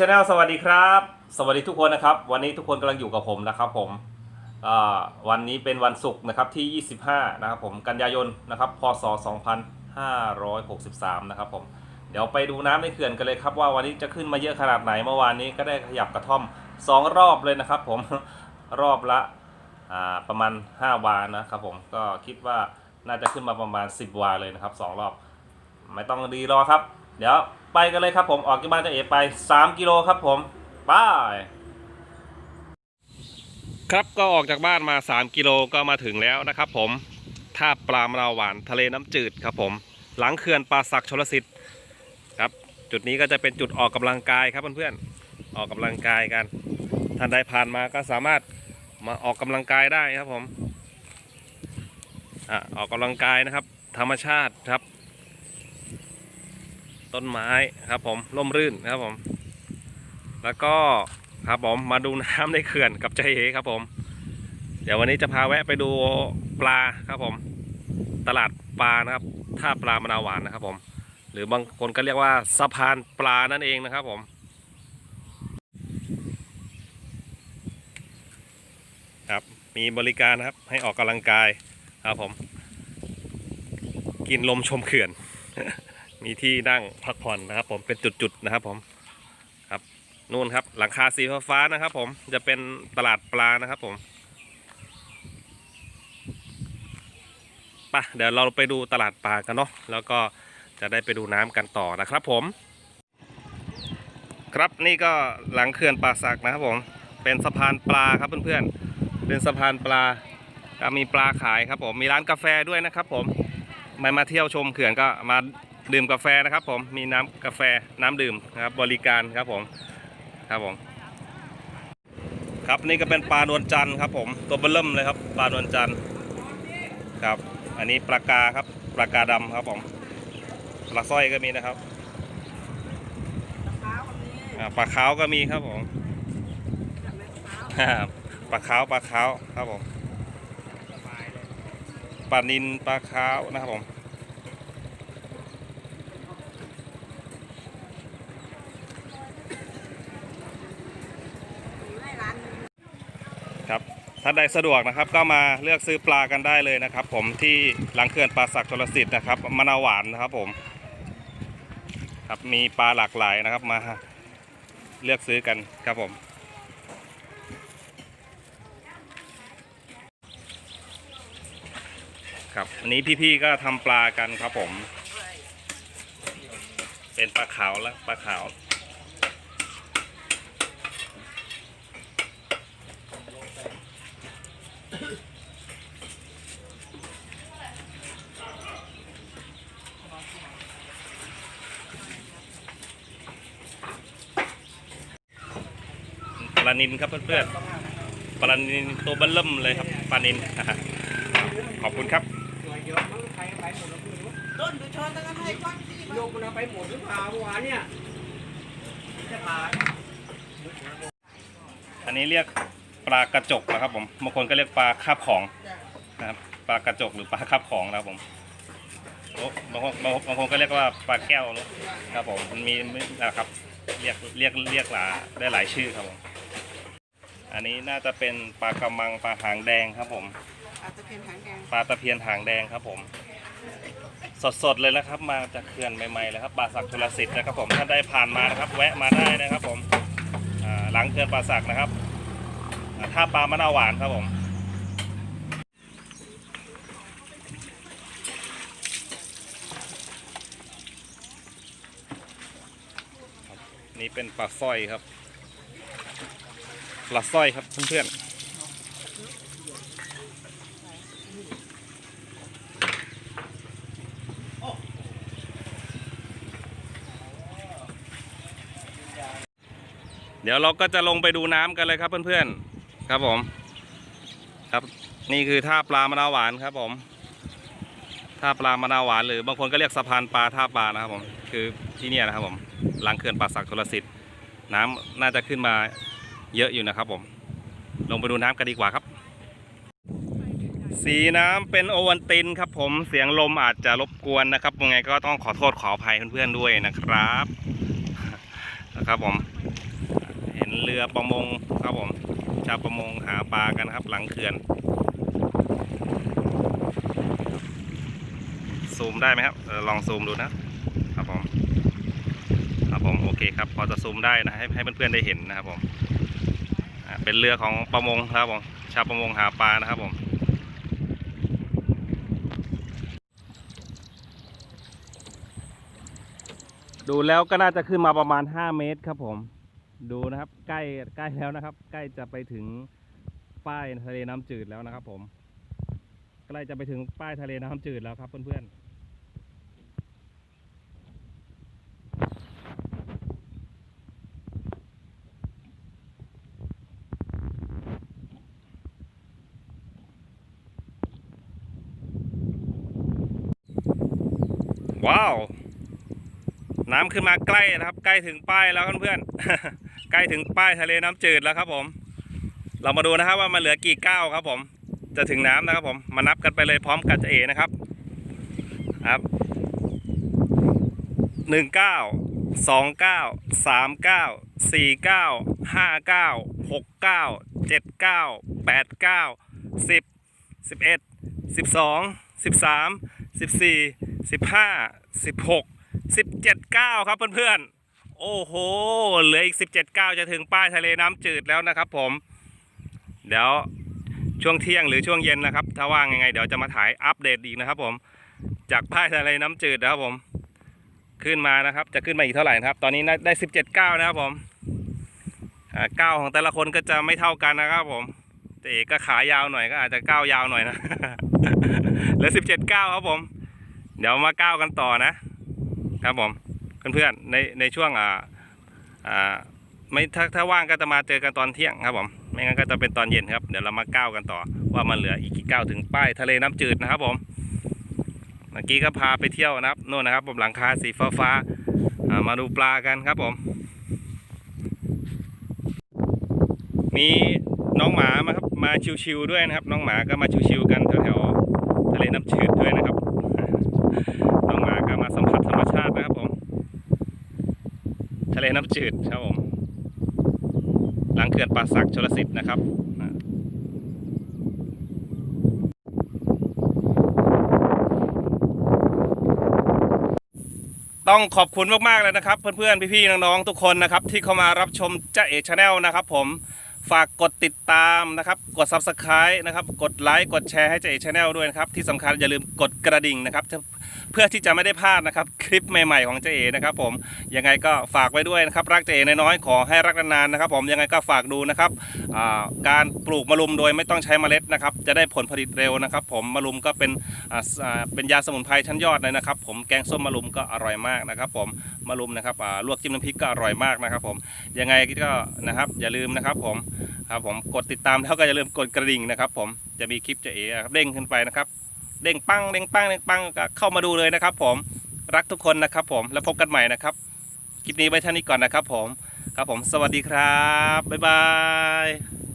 ชาแนลสวัสดีครับ สวัสดีทุกคนนะครับ วันนี้ทุกคนกำลังอยู่กับผมนะครับผมวันนี้เป็นวันศุกร์นะครับที่ 25 นะครับผมกันยายนนะครับพศ 2563 นะครับผมเดี๋ยวไปดูน้ำในเขื่อนกันเลยครับว่าวันนี้จะขึ้นมาเยอะขนาดไหนเมื่อวานนี้ก็ได้ขยับกระท่อม 2 รอบเลยนะครับ ผมรอบละประมาณ 5 วานะครับผมก็คิดว่าน่าจะขึ้นมาประมาณ 10 วาเลยนะครับ 2 รอบ ไม่ต้องดีรอครับ เดี๋ยว ไปกันเลยครับผมออกจากบ้านจะเอไป 3 กิโลครับผมไปครับก็ออกจากบ้านมา 3 กิโลก็มาถึงแล้วนะครับผมท่าปลามะนาวหวานทะเลน้ำจืดครับผม หลังเขื่อนป่าศักชลสิทธิ์ครับ จุดนี้ก็จะเป็นจุดออกกำลังกายครับเพื่อนๆออกกำลังกายกันท่านใดผ่านมาก็สามารถมาออกกำลังกายได้ครับผมอะออกกำลังกายนะครับ ธรรมชาติครับ ต้นไม้ครับผมร่มรื่นนะครับผม แล้วก็ครับผมมาดูน้ำในเขื่อนกับใจเอครับผม เดี๋ยววันนี้จะพาแวะไปดูปลาครับผม ตลาดปลานะครับท่าปลามะนาวหวานนะครับผม หรือบางคนก็เรียกว่าสะพานปลานั่นเองนะครับผมครับมีบริการครับให้ออกกำลังกายครับผม กินลมชมเขื่อน มีที่นั่งพักผ่อนนะครับ ผมเป็นจุดๆนะครับ ผมครับนู่นครับ หลังคาสีฟ้านะครับ ผมจะเป็นตลาดปลานะครับ ผมไปะเดี๋ยวเราไปดูตลาดปลากันเนาะแล้วก็จะได้ไปดูน้ำกันต่อนะครับ ผม ครับนี่ก็หลังเขื่อนป่าสักนะครับ ผมเป็นสะพานปลาครับเพื่อนๆเป็นสะพานปลาก็มีปลาขายครับ ผมมีร้านกาแฟด้วยนะครับ ผมไม่มาเที่ยวชมเขื่อนก็มา ดื่มกาแฟนะครับ ผมมีน้ำกาแฟน้ำดื่มนะครับ บริการครับผมครับผม ครับนี่ก็เป็นปลานวลจันทร์ครับ ผมตัวเบลเริ่มเลยครับ ปลานวลจันทร์ครับ อันนี้ปลากาครับปลากาดำครับผมปลาสร้อยก็มีนะครับปลาขาวก็มีครับผมปลาขาวปลาขาวครับผมปลานินปลาขาวนะครับผม ครับ ท่านใดสะดวกนะครับก็มาเลือกซื้อปลากันได้เลยนะครับ ผมที่หลังเขื่อนป่าศักชลสิทธิ์นะครับมะนาวหวานนะครับผมครับมีปลาหลากหลายนะครับมาเลือกซื้อกันครับผมครับอันนี้พี่ๆก็ทำปลากันครับผม เป็นปลาขาวและปลาขาว ปลานินครับเพื่อนๆปลานินตัวเบัลเริ่มเลยครับปลานินขอบคุณครับต้นดูช้อนตั้งให้ก้อนที่โยกมันเอาไปหมดหรือเปล่าเมื่อวานเนี่ยจะพาอันนี้เรียก ปลากระจกนะครับผมบางคนก็เรียกปลาคาบของนะครับปลากระจกหรือปลาคาบของนะครับผมโอ้บางคนบางบางคนก็เรียกว่าปลาแก้วนะครับผมมันมีนะครับเรียกเรียกเรียกหลาได้หลายชื่อครับผมอันนี้น่าจะเป็นปลากระมังปลาหางแดงครับผมอาจจะเป็นหางแดงปลาตะเพียนหางแดงครับผมสดๆเลยนะครับ มาจากเขื่อนใหม่ๆเลยครับป่าสักชลสิทธิ์นะครับผมถ้าได้ผ่านมานะครับ แวะมาได้นะครับผมอ่าหลังเขื่อนป่าสักนะครับอ่า ท่าปลามะนาวหวานครับผมนี่เป็นปลาสร้อยครับ ปลาสร้อยครับเพื่อนๆเดี๋ยวเราก็จะลงไปดูน้ำกันเลยครับเพื่อนๆ ครับผม ครับนี่คือท่าปลามะนาวหวานครับผมท่าปลามะนาวหวานหรือบางคนก็เรียกสะพานปลาท่าปลานะครับผมคือที่นี่นะครับผมหลังเขื่อนป่าศักดิ์ชลสิทธิ์น้ำน่าจะขึ้นมาเยอะอยู่นะครับผม ลงไปดูน้ำกันดีกว่าครับ สีน้ำเป็นโอวันตินครับผมเสียงลมอาจจะรบกวนนะครับยังไงก็ต้องขอโทษขออภัยเพื่อนๆด้วยนะครับนะครับผมเรือประมงครับผม ชาวประมงหาปลากันครับ หลังเขื่อน ซูมได้ไหมครับลองซูมดูนะครับผมครับผมโอเคครับพอจะซูมได้นะให้ให้เพื่อนๆได้เห็นนะครับผมเป็นเรือของประมงครับผมชาวประมงหาปลานะครับผมดูแล้วก็น่าจะขึ้นมาประมาณ 5 เมตรครับผม ดูนะครับ ใกล้ใกล้แล้วนะครับ ใกล้จะไปถึงป้ายทะเลน้ำจืดแล้วนะครับ ผม ใกล้จะไปถึงป้ายทะเลน้ำจืดแล้วครับ เพื่อนๆว้าว น้ำขึ้นมาใกล้นะครับ ใกล้ถึงป้ายแล้วเพื่อนๆใกล้ถึงป้ายทะเลน้ำจืดแล้วครับผม เรามาดูนะครับว่ามันเหลือกี่ก้าวครับ ผม จะถึงน้ำนะครับ ผมมานับกันไปเลยพร้อมกันจะเอนะครับ ครับหนึ่งเก้าสองเก้าสามเก้าสี่เก้าห้าเก้าหกเก้าเจ็ดเก้าแปดเก้าสิบสิบเอ็ดสิบสองสิบสามสิบสี่สิบห้าสิบหก สิบเจ็ดเก้าครับเพื่อนๆ โอ้โห เหลืออีกสิบเจ็ดเก้าจะถึงป้ายทะเลน้ำจืดแล้วนะครับผม เดี๋ยวช่วงเที่ยงหรือช่วงเย็นนะครับ ถ้าว่างยังไง เดี๋ยวจะมาถ่ายอัปเดตอีกนะครับผม จากป้ายทะเลน้ำจืดนะครับผม ขึ้นมานะครับ จะขึ้นมาอีกเท่าไหร่นะครับ ตอนนี้ได้สิบเจ็ดเก้านะครับผมอ่าก้าของแต่ละคนก็จะไม่เท่ากันนะครับผมแต่เอกก็ขายาวหน่อยก็อาจจะก้าวยาวหน่อยนะเหลือสิบเจ็ดก้าครับผม เดี๋ยวมาก้าวกันต่อนะ ครับผมเพื่อนๆในในช่วงอ่าอ่าไม่ถ้าถ้าว่างก็จะมาเจอกันตอนเที่ยงครับผมไม่งั้นก็จะเป็นตอนเย็นครับเดี๋ยวเรามาก้าวกันต่อ ว่ามันเหลืออีกกี่ก้าวถึงป้ายทะเลน้ำจืดนะครับผมเมื่อกี้ก็พาไปเที่ยวนะครับนู่นนะครับผมหลังคาสีฟ้าฟ้าๆอ่ามาดูปลากันครับผม มีน้องหมามาครับมาชิวๆด้วยนะครับ น้องหมาก็มาชิวๆกันแถวๆทะเลน้ำจืดด้วยนะครับ น้องหมาก็มาสัมผัสธรรมชาตินะครับผม ทะเลน้ำจืดครับผม หลังเขื่อนป่าสักชลสิทธิ์นะครับต้องขอบคุณมากๆเลยนะครับ เพื่อนๆ พี่ๆ น้องๆ ทุกคนนะครับ ที่เข้ามารับชมจ้าเอกชาแนลนะครับผม ฝากกดติดตามนะครับ กด Subscribe นะครับ กดไลค์กดแชร์ให้จ้าเอกชาแนลด้วยนะครับ ที่สำคัญอย่าลืมกดกระดิ่งนะครับ เพื่อที่จะไม่ได้พลาดนะครับ คลิปใหม่ๆของเจเอนะครับ ผมยังไงก็ฝากไว้ด้วยนะครับ รักเจเอน้อยๆขอให้รักนานๆนะครับ ผมยังไงก็ฝากดูนะครับการปลูกมะรุมโดยไม่ต้องใช้เมล็ดนะครับ จะได้ผลผลิตเร็วนะครับ ผมมะรุมก็เป็นเป็นยาสมุนไพรชั้นยอดเลยนะครับ ผมแกงส้มมะรุมก็อร่อยมากนะครับ ผมมะรุมนะครับลวกจิ้มน้ำพริกก็อร่อยมากนะครับ ผมยังไงก็นะครับอย่าลืมนะครับ ผมครับผมกดติดตามแล้วก็อย่าลืมกดกระดิ่งนะครับ ผมจะมีคลิปเจเอครับเด้งขึ้นไปนะครับเด้งปังเด้งปังเด้งปังก็เข้ามาดูเลยนะครับ ผมรักทุกคนนะครับ ผมแล้วพบกันใหม่นะครับคลิปนี้ไว้เท่านี้ก่อนนะครับ ผมครับผมสวัสดีครับบ๊ายบาย